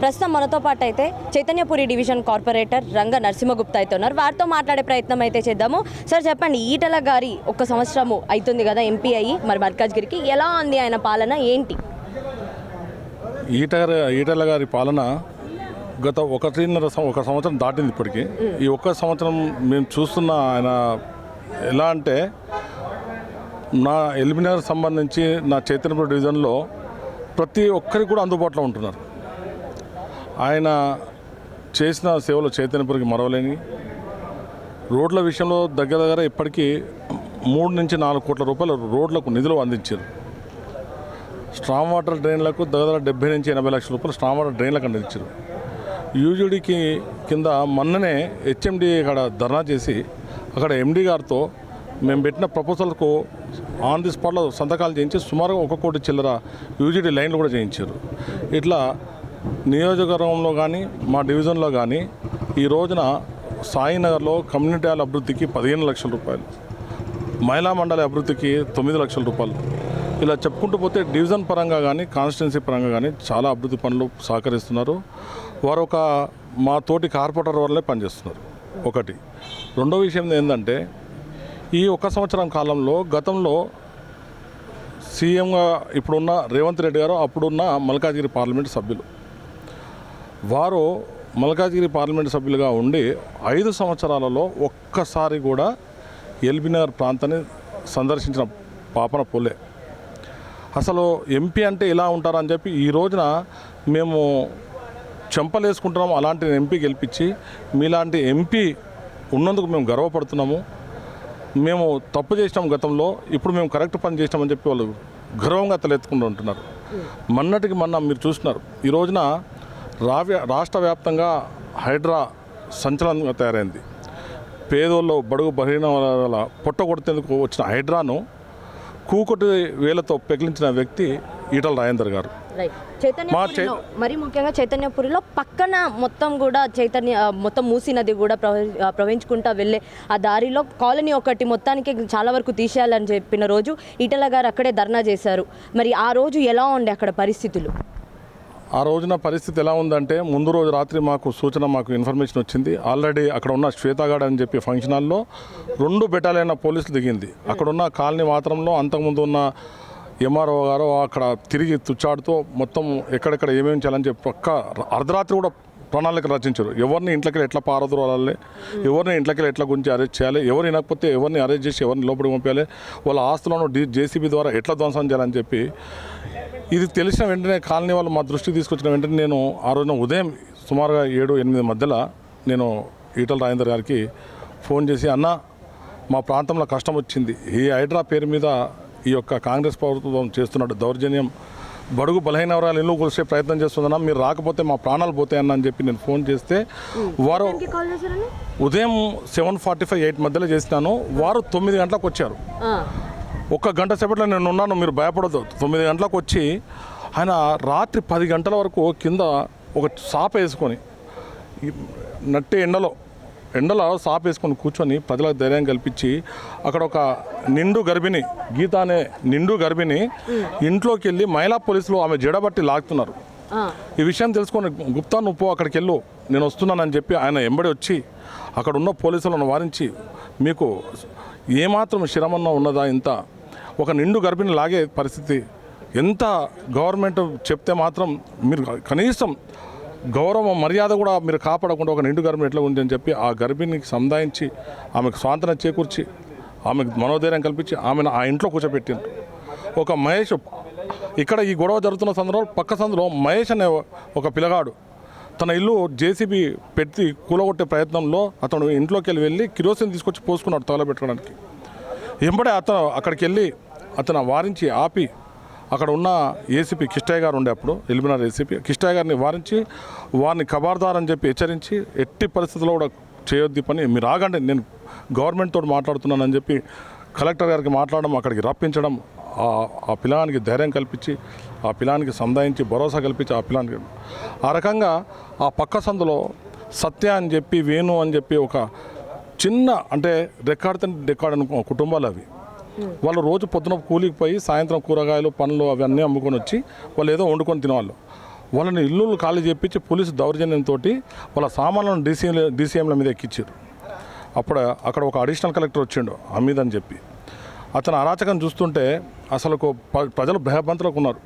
ప్రస్తుతం మనతో పాటు అయితే చైతన్యపురి డివిజన్ కార్పొరేటర్ రంగ నరసింహగుప్తా అయితే ఉన్నారు. వారితో మాట్లాడే ప్రయత్నం అయితే చేద్దాము. సార్ చెప్పండి ఈటల గారి ఒక సంవత్సరము అవుతుంది కదా ఎంపీ అయ్యి. మరి మల్కాజ్గిరికి ఎలా ఉంది ఆయన పాలన? ఏంటి? ఈట ఈటల గారి పాలన గత ఒకటిన్నర ఒక సంవత్సరం దాటింది ఇప్పటికి. ఈ ఒక్క సంవత్సరం మేము చూస్తున్న ఆయన ఎలా అంటే నా ఎలిమినర్ సంబంధించి నా చైతన్యపురం డివిజన్లో ప్రతి ఒక్కరికి కూడా అందుబాటులో ఉంటున్నారు. ఆయన చేసిన సేవలు చైతన్యపురికి మరవలేని రోడ్ల విషయంలో దగ్గర దగ్గర ఇప్పటికీ మూడు నుంచి నాలుగు కోట్ల రూపాయలు రోడ్లకు నిధులు అందించారు. స్ట్రామ్ వాటర్ డ్రైన్లకు దగ్గర డెబ్బై నుంచి ఎనభై లక్షల రూపాయలు స్ట్రామ్ వాటర్ డ్రైన్లకు అందించారు. యూజీడీకి కింద మొన్ననే హెచ్ఎండి అక్కడ ధర్నా చేసి అక్కడ ఎండి గారితో మేము పెట్టిన ప్రపోజల్కు ఆన్ ది స్పాట్లో సంతకాలు చేయించి సుమారుగా ఒక కోటి చిల్లర యూజీడీ లైన్లు కూడా చేయించారు. ఇట్లా నియోజకవర్గంలో కానీ మా డివిజన్లో కానీ ఈ రోజున సాయినగర్లో కమ్యూనిటీ హాల్ అభివృద్ధికి పదిహేను లక్షల రూపాయలు మహిళా మండలి అభివృద్ధికి తొమ్మిది లక్షల రూపాయలు. ఇలా చెప్పుకుంటూ పోతే డివిజన్ పరంగా కానీ కాన్స్టిట్యున్సీ పరంగా కానీ చాలా అభివృద్ధి పనులు సహకరిస్తున్నారు. వారు ఒక మా తోటి కార్పొరేటర్ వల్లే పనిచేస్తున్నారు. ఒకటి. రెండో విషయం ఏంటంటే ఈ ఒక సంవత్సరం కాలంలో గతంలో సీఎంగా ఇప్పుడున్న రేవంత్ రెడ్డి గారు అప్పుడున్న మల్కాజ్గిరి పార్లమెంట్ సభ్యులు. వారు మల్కాజ్గిరి పార్లమెంట్ సభ్యులుగా ఉండి ఐదు సంవత్సరాలలో ఒక్కసారి కూడా ఎల్బీనగర్ ప్రాంతాన్ని సందర్శించిన పాపన పోలే అసలు ఎంపీ అంటే ఇలా ఉంటారని చెప్పి ఈ రోజున మేము చెంపలేసుకుంటున్నాము. అలాంటి ఎంపీ గెలిపించి మీలాంటి ఎంపీ ఉన్నందుకు మేము గర్వపడుతున్నాము. మేము తప్పు చేసినాం గతంలో ఇప్పుడు మేము కరెక్ట్ పని చేసినామని చెప్పి వాళ్ళు గర్వంగా తలెత్తుకుంటూ ఉంటున్నారు. మొన్నటికి మొన్న మీరు చూస్తున్నారు. ఈ రోజున రావ్య రాష్ట్ర వ్యాప్తంగా హైడ్రా సంచలనంగా తయారైంది. పేదోళ్ళు బడుగు బలహీన వర్గాల పొట్ట కొడితేందుకు వచ్చిన హైడ్రాను కూకొట్టి వేలతో పెకిలించిన వ్యక్తి ఈటల రాజేందర్ గారు. చైతన్యపురిలో మరి ముఖ్యంగా చైతన్యపురిలో పక్కన మొత్తం కూడా చైతన్య మొత్తం మూసీ నది కూడా ప్రవహించుకుంటా వెళ్ళే ఆ దారిలో కాలనీ ఒకటి మొత్తానికి చాలా వరకు తీసేయాలని చెప్పిన రోజు ఈటల గారు అక్కడే ధర్నా చేశారు. మరి ఆ రోజు ఎలా ఉండే అక్కడ పరిస్థితులు? ఆ రోజున పరిస్థితి ఎలా ఉందంటే ముందు రోజు రాత్రి మాకు సూచన మాకు ఇన్ఫర్మేషన్ వచ్చింది. ఆల్రెడీ అక్కడ ఉన్న శ్వేతగాడ్ అని చెప్పి ఫంక్షన్ హాల్లో రెండు బెటాలియన్ పోలీసులు దిగింది. అక్కడున్న కాలనీ మాత్రంలో అంతకుముందు ఉన్న ఎంఆర్ఓ గారు అక్కడ తిరిగి తుచ్చాడుతూ మొత్తం ఎక్కడెక్కడ ఏమేమి చేయాలని చెప్పి పక్క అర్ధరాత్రి కూడా ప్రణాళిక రచించారు. ఎవరిని ఇంట్లోకి ఎట్లా పారదోలాలి ఎవరిని ఇంట్లోకి ఎట్లా గురించి అరెస్ట్ చేయాలి ఎవరు వినకపోతే ఎవరిని అరెస్ట్ చేసి ఎవరిని లోపలికి పంపించాలి వాళ్ళ ఆస్తులను డి జేసీబీ ద్వారా ఎట్లా ధ్వంసం చేయాలని చెప్పి ఇది తెలిసిన వెంటనే కాలనీ వాళ్ళు మా దృష్టికి తీసుకొచ్చిన వెంటనే నేను ఆ రోజున ఉదయం సుమారుగా ఏడు ఎనిమిది మధ్యలో నేను ఈటల రాజేందర్ గారికి ఫోన్ చేసి అన్న మా ప్రాంతంలో కష్టం వచ్చింది. ఈ హైడ్రా పేరు మీద ఈ యొక్క కాంగ్రెస్ ప్రభుత్వం చేస్తున్నట్టు దౌర్జన్యం. బడుగు బలహీన వర్గాలు ఇల్లు కూల్చే ప్రయత్నం చేస్తుందన్నా. మీరు రాకపోతే మా ప్రాణాలు పోతాయన్న అని చెప్పి నేను ఫోన్ చేస్తే వారు ఉదయం సెవెన్ ఫార్టీ ఫైవ్ ఎయిట్ మధ్యలో చేసినాను. వారు తొమ్మిది గంటలకు వచ్చారు. ఒక్క గంట సేపట్లో నేను ఉన్నాను మీరు భయపడదు తొమ్మిది గంటలకు వచ్చి ఆయన రాత్రి పది గంటల వరకు కింద ఒక సాప వేసుకొని నట్టే ఎండలో ఎండలో సాప వేసుకొని కూర్చొని ప్రజలకు ధైర్యం కల్పించి అక్కడ ఒక నిండు గర్భిణి గీత అనే నిండు గర్భిణి ఇంట్లోకి వెళ్ళి మహిళా పోలీసులు ఆమె జడబట్టి లాగుతున్నారు. ఈ విషయం తెలుసుకొని గుప్తా నువ్వు అక్కడికి వెళ్ళు. నేను వస్తున్నానని చెప్పి ఆయన ఎంబడి వచ్చి అక్కడ ఉన్న పోలీసులను వారించి మీకు ఏమాత్రం శిరమన్న ఉన్నదా ఇంత? ఒక నిండు గర్భిణి లాగే పరిస్థితి. ఎంత గవర్నమెంట్ చెప్తే మాత్రం మీరు కనీసం గౌరవం మర్యాద కూడా మీరు కాపాడకుండా ఒక నిండు గర్భిణి ఎట్లా ఉంది అని చెప్పి ఆ గర్భిణికి సంధాయించి ఆమెకు స్వాతంత్రం చేకూర్చి ఆమెకు మనోధైర్యం కల్పించి ఆమెను ఆ ఇంట్లో కూర్చోబెట్టిండ్రు ఒక మహేష్ ఇక్కడ ఈ గొడవ జరుగుతున్న సందర్భంలో పక్క సందులో మహేష్ అనే ఒక పిల్లగాడు తన ఇల్లు జేసీబీ పెట్టి కూలగొట్టే ప్రయత్నంలో అతను ఇంట్లోకి వెళ్ళి వెళ్ళి కిరోసిన్ తీసుకొచ్చి పోసుకున్నాడు తగలబెట్టడానికి ఎంబడే అతను అక్కడికి వెళ్ళి అతను వారించి ఆపి అక్కడ ఉన్న ఏసీపీ కిష్టయ్య గారు ఉండే అప్పుడు ఎలిమినార్ ఏసీపీ కిష్టయ్య గారిని వారించి వారిని కబార్దార్ అని చెప్పి హెచ్చరించి ఎట్టి పరిస్థితుల్లో కూడా చేయొద్ది పని మీరు ఆగండి నేను గవర్నమెంట్ తోటి మాట్లాడుతున్నానని చెప్పి కలెక్టర్ గారికి మాట్లాడడం అక్కడికి రప్పించడం ఆ- పిలానికి ధైర్యం కల్పించి ఆ పిలానికి సంధాయించి భరోసా కల్పించి ఆ పిలానికి ఆ రకంగా ఆ పక్క సందులో సత్య అని చెప్పి వేణు అని చెప్పి ఒక చిన్న అంటే రికార్డ్ రికార్డ్ అనుకో కుటుంబాలు అవి. వాళ్ళు రోజు పొద్దున కూలికి పోయి సాయంత్రం కూరగాయలు పండ్లు అవన్నీ అమ్ముకొని వచ్చి వాళ్ళు ఏదో వండుకొని తినేవాళ్ళు. వాళ్ళని ఇల్లు ఖాళీ చేపించి పోలీసు దౌర్జన్యంతో వాళ్ళ సామాన్లను డీసీ డీసీఎంల మీద ఎక్కించారు అప్పుడు అక్కడ ఒక అడిషనల్ కలెక్టర్ వచ్చిండు అమీద్ అని చెప్పి. అతను అరాచకం చూస్తుంటే అసలు ప్రజలు భయభ్రంతులకు ఉన్నారు.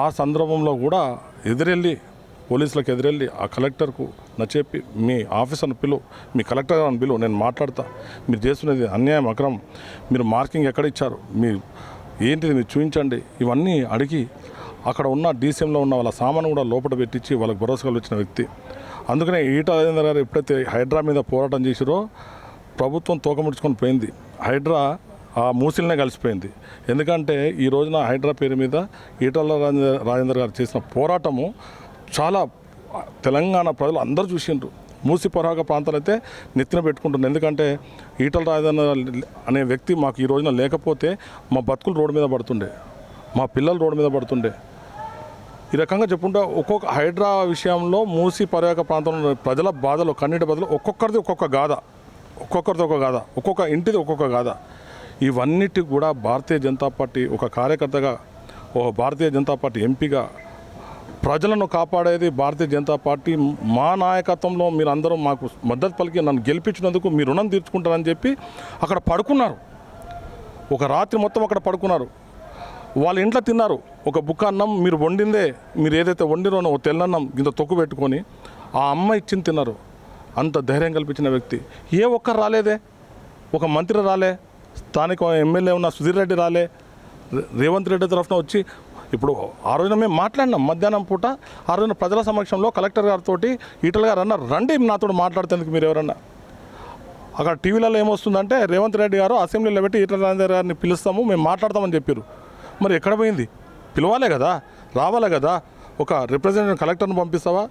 ఆ సందర్భంలో కూడా ఎదురెళ్ళి పోలీసులకు ఎదురెళ్ళి ఆ కలెక్టర్కు నచ్చెప్పి మీ ఆఫీసర్ని పిలువు మీ కలెక్టర్ అని పిలువు నేను మాట్లాడతా. మీరు చేస్తున్నది అన్యాయం అక్రమం. మీరు మార్కింగ్ ఎక్కడ ఇచ్చారు? మీ ఏంటిది? మీరు చూపించండి ఇవన్నీ అడిగి అక్కడ ఉన్న డీసీఎంలో ఉన్న వాళ్ళ సామాను కూడా లోపల పెట్టించి వాళ్ళకి భరోసా వచ్చిన వ్యక్తి. అందుకనే ఈట రాజేంద్ర గారు ఎప్పుడైతే హైడ్రా మీద పోరాటం చేసిరో ప్రభుత్వం తోకముడుచుకొని పోయింది. హైడ్రా ఆ మూసిలనే కలిసిపోయింది. ఎందుకంటే ఈ రోజున హైడ్రా పేరు మీద ఈటల రాజేంద్ర రాజేంద్ర గారు చేసిన పోరాటము చాలా తెలంగాణ ప్రజలు అందరూ చూసిండ్రు. మూసి పరాగ ప్రాంతాలు అయితే నెత్తిన పెట్టుకుంటుండ్రు ఎందుకంటే ఈటల రాజన్న అనే వ్యక్తి మాకు ఈ రోజున లేకపోతే మా బతుకులు రోడ్డు మీద పడుతుండే. మా పిల్లలు రోడ్డు మీద పడుతుండే. ఈ రకంగా చెప్పుకుంటే ఒక్కొక్క హైడ్రా విషయంలో మూసి పర్యాక ప్రాంతంలో ప్రజల బాధలు కన్నీటి బదులు ఒక్కొక్కరిది ఒక్కొక్క గాథ ఒక్కొక్కరిది ఒక్కొక్క గాథ ఒక్కొక్క ఇంటిది ఒక్కొక్క గాథ ఇవన్నిటి కూడా భారతీయ జనతా పార్టీ ఒక కార్యకర్తగా ఓ భారతీయ జనతా పార్టీ ఎంపీగా ప్రజలను కాపాడేది భారతీయ జనతా పార్టీ. మా నాయకత్వంలో మీరు అందరూ మాకు మద్దతు పలికి నన్ను గెలిపించినందుకు మీ రుణం తీర్చుకుంటారని చెప్పి అక్కడ పడుకున్నారు. ఒక రాత్రి మొత్తం అక్కడ పడుకున్నారు. వాళ్ళ ఇంట్లో తిన్నారు. ఒక బుక్క అన్నం మీరు వండిందే మీరు ఏదైతే వండిరోనో ఓ తెల్లన్నం ఇంత తొక్కు పెట్టుకొని ఆ అమ్మ ఇచ్చింది తిన్నారు. అంత ధైర్యం కల్పించిన వ్యక్తి. ఏ ఒక్కరు రాలేదే. ఒక మంత్రి రాలే. స్థానిక ఎమ్మెల్యే ఉన్న సుధీర్ రెడ్డి రాలే. రేవంత్ రెడ్డి తరఫున వచ్చి ఇప్పుడు ఆ రోజున మేము మాట్లాడినాం. మధ్యాహ్నం పూట ఆ రోజున ప్రజల సమక్షంలో కలెక్టర్ గారితో ఈటల గారు అన్నారు రండి నాతో మాట్లాడేందుకు మీరు ఎవరన్నా. అక్కడ టీవీలలో ఏమొస్తుందంటే రేవంత్ రెడ్డి గారు అసెంబ్లీలో పెట్టి ఈటల రాజేందర్ గారిని పిలుస్తాము మేము మాట్లాడతామని చెప్పారు మరి ఎక్కడ పోయింది? పిలవాలే కదా? రావాలే కదా? ఒక రిప్రజెంటేటివ్ కలెక్టర్ని పంపిస్తావా?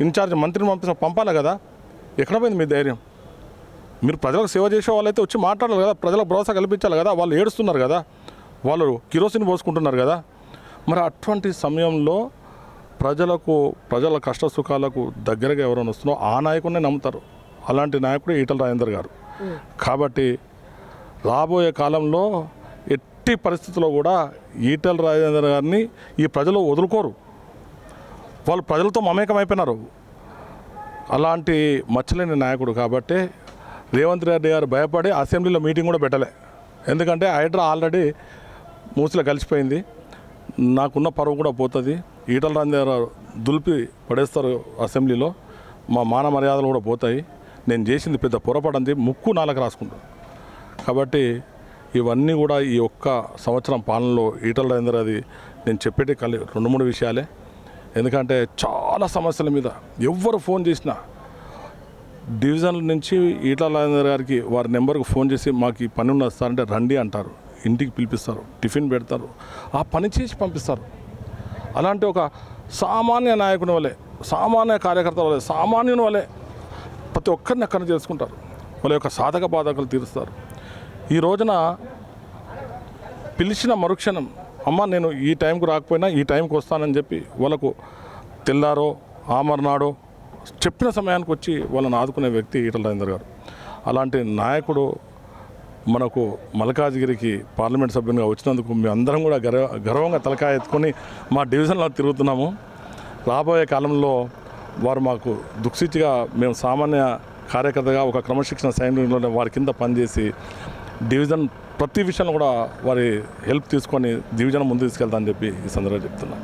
ఇన్ఛార్జ్ మంత్రిని పంపిస్తావా పంపాలి కదా? ఎక్కడ పోయింది మీ ధైర్యం? మీరు ప్రజలకు సేవ చేసే వాళ్ళైతే వచ్చి మాట్లాడాలి కదా? ప్రజలకు భరోసా కల్పించాలి కదా? వాళ్ళు ఏడుస్తున్నారు కదా? వాళ్ళు కిరోసిన్ పోసుకుంటున్నారు కదా. మరి అటువంటి సమయంలో ప్రజలకు ప్రజల కష్ట సుఖాలకు దగ్గరగా ఎవరైనా వస్తున్నారో ఆ నాయకుడినే నమ్ముతారు. అలాంటి నాయకుడు ఈటల రాజేందర్ గారు. కాబట్టి రాబోయే కాలంలో ఎట్టి పరిస్థితుల్లో కూడా ఈటల రాజేందర్ గారిని ఈ ప్రజలు వదులుకోరు. వాళ్ళు ప్రజలతో మమేకమైపోయినారు. అలాంటి మచ్చలేని నాయకుడు కాబట్టి రేవంత్ రెడ్డి గారు భయపడి అసెంబ్లీలో మీటింగ్ కూడా పెట్టలే. ఎందుకంటే హైడ్రా ఆల్రెడీ మూసలు కలిసిపోయింది. నాకున్న పరువు కూడా పోతుంది. ఈటల రాజేంద్ర గారు దులిపి పడేస్తారు అసెంబ్లీలో. మా మాన మర్యాదలు కూడా పోతాయి. నేను చేసింది పెద్ద పొరపాటు ముక్కు నాలకు రాసుకుంటాను కాబట్టి ఇవన్నీ కూడా ఈ ఒక్క సంవత్సరం పాలనలో ఈటల రాజేంద్ర అది నేను చెప్పేటి కలి రెండు మూడు విషయాలే. ఎందుకంటే చాలా సమస్యల మీద ఎవ్వరు ఫోన్ చేసినా డివిజన్ నుంచి ఈటల రాజేంద్ర గారికి వారి నెంబర్కి ఫోన్ చేసి మాకు ఈ పని ఉన్నది సార్ అంటే రండి అంటారు. ఇంటికి పిలిపిస్తారు టిఫిన్ పెడతారు ఆ పని చేసి పంపిస్తారు. అలాంటి ఒక సామాన్య నాయకుని వలె సామాన్య కార్యకర్తల వలె సామాన్యుని వలె ప్రతి ఒక్కరిని అక్కడ చేసుకుంటారు వాళ్ళ యొక్క సాధక బాధకులు తీరుస్తారు. ఈ రోజున పిలిచిన మరుక్షణం అమ్మ నేను ఈ టైంకు రాకపోయినా ఈ టైంకి వస్తానని చెప్పి వాళ్ళకు తెల్లారో ఆమర్నాడో చెప్పిన సమయానికి వచ్చి వాళ్ళని ఆదుకునే వ్యక్తి ఈటల రాజేందర్ గారు. అలాంటి నాయకుడు మనకు మల్కాజ్గిరికి పార్లమెంట్ సభ్యునిగా వచ్చినందుకు మేము అందరం కూడా గర్వ గర్వంగా తలకాయ ఎత్తుకొని మా డివిజన్లో తిరుగుతున్నాము. రాబోయే కాలంలో వారు మాకు దుఃఖించిగా మేము సామాన్య కార్యకర్తగా ఒక క్రమశిక్షణ సైనికుల్లో వారి కింద పనిచేసి డివిజన్ ప్రతి విషయంలో కూడా వారి హెల్ప్ తీసుకొని డివిజన్ ముందు తీసుకెళ్తామని చెప్పి ఈ సందర్భంగా చెప్తున్నాను